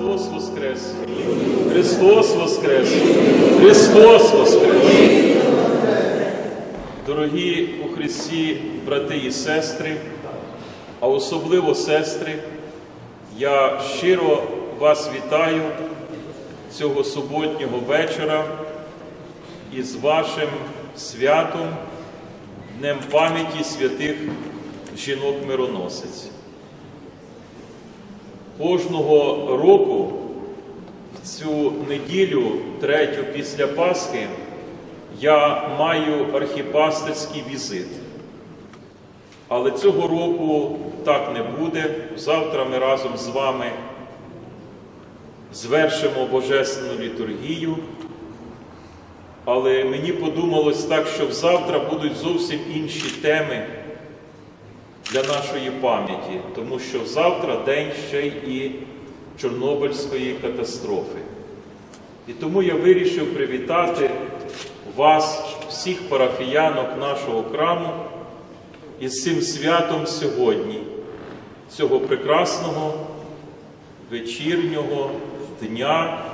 Воскрес! Христос Воскрес! Христос Воскрес! Дорогі у Христі брати і сестри, а особливо сестри, я щиро вас вітаю цього суботнього вечора із вашим святом, Днем пам'яті святих жінок-мироносиць. Кожного року в цю неділю, третю після Пасхи, я маю архіпастерський візит. Але цього року так не буде. Завтра ми разом з вами звершимо Божественну літургію. Але мені подумалось так, що завтра будуть зовсім інші теми для нашої пам'яті, тому що завтра день ще і Чорнобильської катастрофи. І тому я вирішив привітати вас, всіх парафіянок нашого храму, із цим святом сьогодні, цього прекрасного вечірнього дня,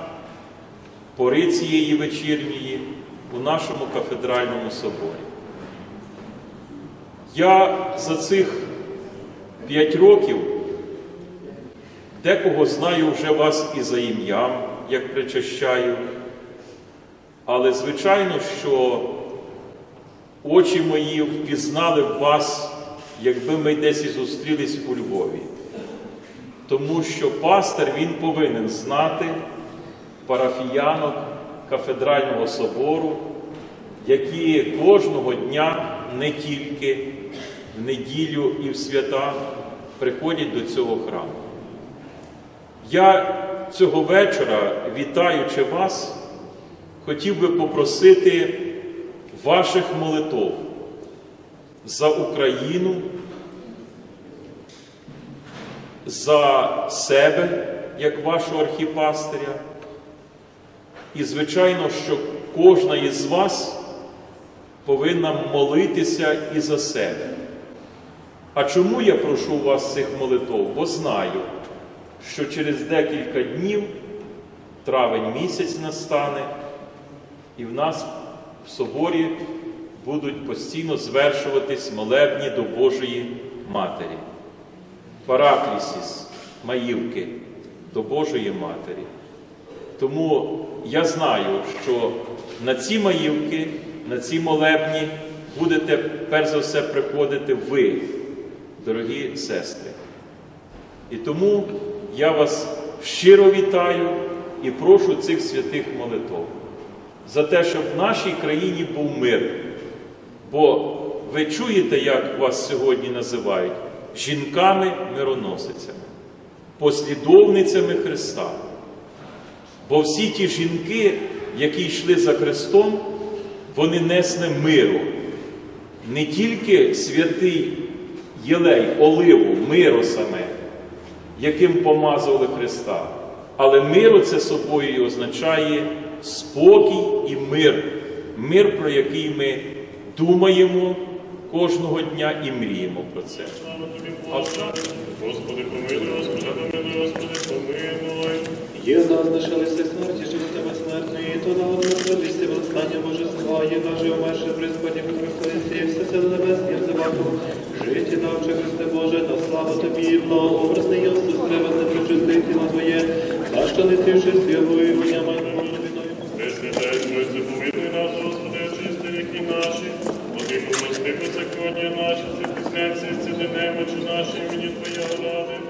пори цієї вечірньої у нашому кафедральному соборі. Я за цих п'ять років декого знаю вже вас і за ім'ям, як причащаю, але звичайно, що очі мої впізнали б вас, якби ми десь і зустрілись у Львові. Тому що пастир він повинен знати парафіянок кафедрального собору, які кожного дня не тільки в неділю і в свята приходять до цього храму. Я цього вечора, вітаючи вас, хотів би попросити ваших молитов за Україну, за себе, як вашого архіпастиря. І, звичайно, що кожна із вас повинна молитися і за себе. А чому я прошу вас цих молитов? Бо знаю, що через декілька днів травень місяць настане, і в нас в соборі будуть постійно звершуватись молебні до Божої Матері. Параклісіс, Маївки до Божої Матері. Тому я знаю, що на ці маївки, на ці молебні будете перш за все приходити ви, дорогі сестри. І тому я вас щиро вітаю і прошу цих святих молитов за те, щоб в нашій країні був мир. Бо ви чуєте, як вас сьогодні називають жінками-мироносицями, послідовницями Христа. Бо всі ті жінки, які йшли за Христом, вони несли миру. Не тільки святий Єлей, оливу, миро саме, яким помазували Христа, але миро це собою і означає спокій і мир, мир, про який ми думаємо кожного дня і мріємо про це. Боже. Господи, помилуй, Господи, помилуй, Господи, помилуй. Є в нас лишилися смерті, живота безсмертної, то на одну радості восстання Божества, є даже умерше при Господі Христі, все сили небесні взиваку. Життя навче Христе Боже, та слава тобі, благообразний Йосиф, треба не причастити на Твоє, та що не виняма виною. Пресвятай, Тройце, помилуй нас, Господи, очисти ріки наші. Наші, це пісняться, це немочі наші, імені Твоя ради.